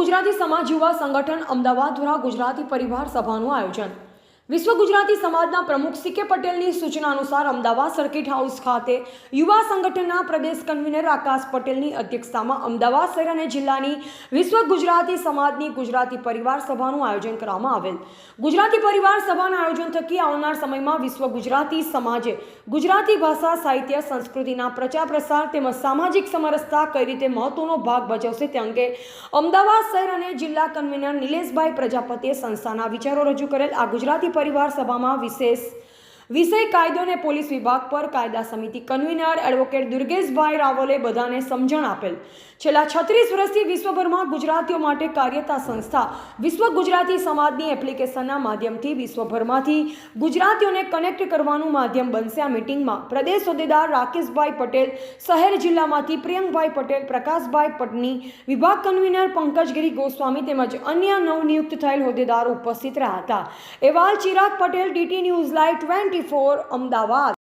ગુજરાતી સમાજ યુવા સંગઠન અમદાવાદ દ્વારા ગુજરાતી પરિવાર સભાનું આયોજન. વિશ્વ ગુજરાતી સમાજના પ્રમુખ સી કે પટેલની સૂચના અનુસાર અમદાવાદ સર્કિટ હાઉસ ખાતે યુવા સંગઠનના પ્રદેશ કન્વીનર આકાશ પટેલની અધ્યક્ષતામાં અમદાવાદ શહેર અને જિલ્લાની વિશ્વ ગુજરાતી સમાજની ગુજરાતી પરિવાર સભાનું આયોજન કરવામાં આવેલ. ગુજરાતી પરિવાર સભાના આયોજન થકી આવનાર સમયમાં વિશ્વ ગુજરાતી સમાજે ગુજરાતી ભાષા, સાહિત્ય, સંસ્કૃતિના પ્રચાર પ્રસાર તેમજ સામાજિક સમરસતા કઈ રીતે મહત્વનો ભાગ ભજવશે તે અંગે અમદાવાદ શહેર અને જિલ્લા કન્વીનર નિલેશભાઈ પ્રજાપતિએ સંસ્થાના વિચારો રજૂ કરેલ. આ ગુજરાતી પરિવાર સભામાં વિશેષ વિષય કાયદો અને પોલીસ વિભાગ પર કાયદા સમિતિ કન્વીનર એડવોકેટ દુર્ગેશભાઈ રાવલે બધાને સમજણ આપેલ. છેલ્લા છત્રીસ વર્ષથી વિશ્વભરમાં ગુજરાતીઓ માટે કાર્યતા સંસ્થા વિશ્વ ગુજરાતી સમાજની એપ્લિકેશનના માધ્યમથી વિશ્વભરમાંથી ગુજરાતીઓને કનેક્ટ કરવાનું માધ્યમ બનશે આ મિટિંગમાં. પ્રદેશ હોદ્દેદાર રાકેશભાઈ પટેલ, શહેર જિલ્લામાંથી પ્રિયંકભાઈ પટેલ, પ્રકાશભાઈ પટની, વિભાગ કન્વીનર પંકજગીરી ગોસ્વામી તેમજ અન્ય નવનિયુક્ત થયેલ હોદ્દેદારો ઉપસ્થિત રહ્યા હતા. એવાલ Chirag Patel, DT news live twenty four Ahmedabad